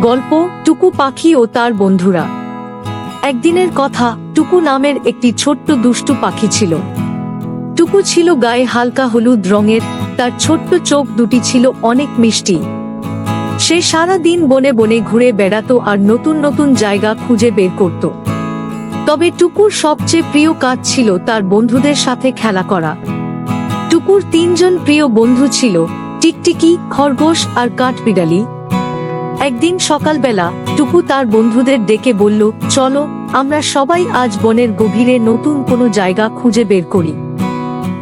গল্প, টুকু পাখি ও তার বন্ধুরা। একদিনের কথা, টুকু নামের একটি ছোট্ট দুষ্টু পাখি ছিল। টুকু ছিল গায়ে হালকা হলুদ রঙের, তার ছোট্ট চোখ দুটি ছিল অনেক মিষ্টি। সে সারা দিন বনে বনে ঘুরে বেড়াতো আর নতুন নতুন জায়গা খুঁজে বের করত। তবে টুকুর সবচেয়ে প্রিয় কাজ ছিল তার বন্ধুদের সাথে খেলা করা। টুকুর তিনজন প্রিয় বন্ধু ছিল, টিকটিকি, খরগোশ আর কাঠবিড়ালি। একদিন সকালবেলা টুকু তার বন্ধুদের ডেকে বলল, চলো, আমরা সবাই আজ বনের গভীরে নতুন কোনো জায়গা খুঁজে বের করি।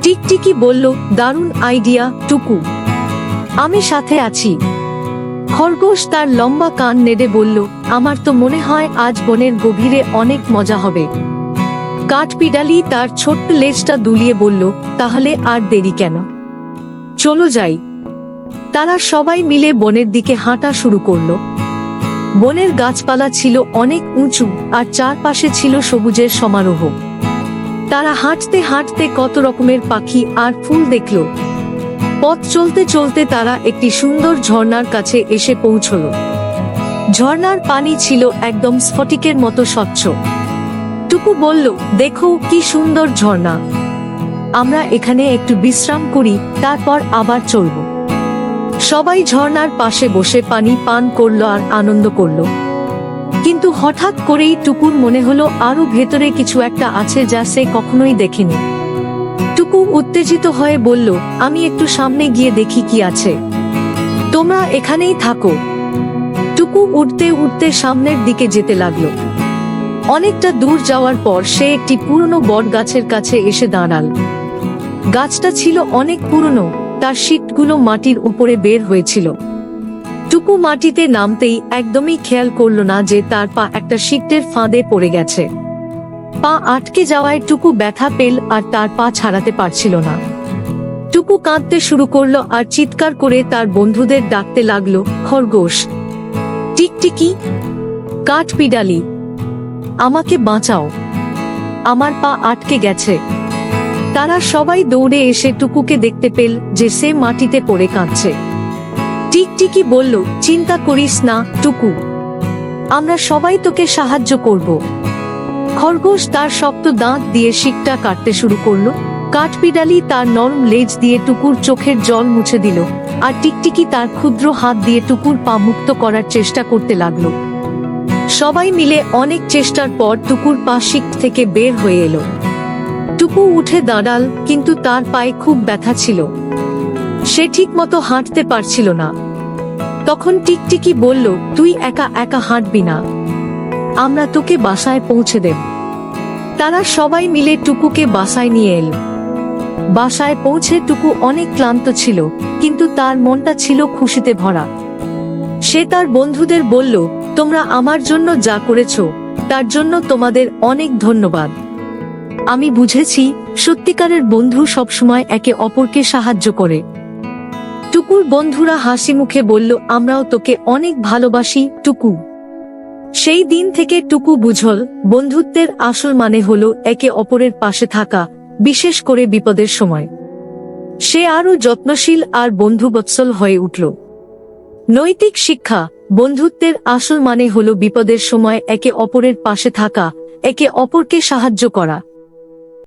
টিকটিকি বলল, দারুণ আইডিয়া টুকু আমি সাথে আছি। খরগোশ তার লম্বা কান নেড়ে বলল, আমার তো মনে হয় আজ বনের গভীরে অনেক মজা হবে। কাঠপিডালি তার ছোট্ট লেজটা দুলিয়ে বলল, তাহলে আর দেরি কেন? চলো যাই। তারা সবাই মিলে বনের দিকে হাঁটা শুরু করল। বনের গাছপালা ছিল অনেক উঁচু আর চারপাশে ছিল সবুজের সমারোহ। তারা হাঁটতে হাঁটতে কত রকমের পাখি আর ফুল দেখল। পথ চলতে চলতে তারা একটি সুন্দর ঝর্ণার কাছে এসে পৌঁছল। ঝর্ণার পানি ছিল একদম স্ফটিকের মতো স্বচ্ছ। টুকু বলল, দেখো কি সুন্দর ঝর্ণা। আমরা এখানে একটু বিশ্রাম করি, তারপর আবার চলব। সবাই ঝর্ণার পাশে বসে পানি পান করল আর আনন্দ করল। কিন্তু হঠাৎ করেই টুকুর মনে হলো আরও ভেতরে কিছু একটা আছে যা সে কখনোই দেখেনি। টুকু উত্তেজিত হয়ে বলল, আমি একটু সামনে গিয়ে দেখি কি আছে। তোমরা এখানেই থাকো। টুকু উঠতে উঠতে সামনের দিকে যেতে লাগল। অনেকটা দূর যাওয়ার পর সে একটি পুরনো বট গাছের কাছে এসে দাঁড়াল। গাছটা ছিল অনেক পুরনো তার শীটগুলো মাটির উপরে বের হয়েছিল। টুকু মাটিতে নামতেই একদমই খেয়াল করল না যে তার পা একটা শিকটের ফাঁদে পড়ে গেছে। পা আটকে যাওয়ায় টুকু ব্যথা পেল আর তার পা ছাড়াতে পারছিল না। টুকু কাঁদতে শুরু করল আর চিৎকার করে তার বন্ধুদের ডাকতে লাগল, খরগোশ, টিকটিকি কাঠ পিডালি আমাকে বাঁচাও। আমার পা আটকে গেছে। তারা সবাই দৌড়ে এসে টুকুকে দেখতে পেল যে সে মাটিতে পড়ে কাঁদছে। টিকটিকি বলল, চিন্তা করিস না, টুকু। আমরা সবাই তোকে সাহায্য করব। খরগোশ তার শক্ত দাঁত দিয়ে শিকটা কাটতে শুরু করল। কাঠপিডালি তার নরম লেজ দিয়ে টুকুর চোখের জল মুছে দিল আর টিকটিকি তার ক্ষুদ্র হাত দিয়ে টুকুর পা মুক্ত করার চেষ্টা করতে লাগল। সবাই মিলে অনেক চেষ্টার পর টুকুর পা শিক থেকে বের হয়ে এলো। টুকু উঠে দাঁড়াল, কিন্তু তার পায়ে খুব ব্যথা ছিল। সে ঠিক মতো হাঁটতে পারছিল না। তখন টিকটিকি বলল, তুই একা একা হাঁটবি না। আমরা তোকে বাসায় পৌঁছে দেব। তারা সবাই মিলে টুকুকে বাসায় নিয়ে এল। বাসায় পৌঁছে টুকু অনেক ক্লান্ত ছিল, কিন্তু তার মনটা ছিল খুশিতে ভরা। সে তার বন্ধুদের বলল, তোমরা আমার জন্য যা করেছ, তার জন্য তোমাদের অনেক ধন্যবাদ। আমি বুঝেছি, সত্যিকারের বন্ধু সবসময় একে অপরকে সাহায্য করে। টুকুর বন্ধুরা হাসি মুখে বলল, আমরাও তোকে অনেক ভালোবাসি, টুকু। সেই দিন থেকে টুকু বুঝল, বন্ধুত্বের আসল মানে হলো একে অপরের পাশে থাকা, বিশেষ করে বিপদের সময়। সে আরও যত্নশীল আর বন্ধুবৎসল হয়ে উঠল। নৈতিক শিক্ষা, বন্ধুত্বের আসল মানে হলো বিপদের সময় একে অপরের পাশে থাকা, একে অপরকে সাহায্য করা।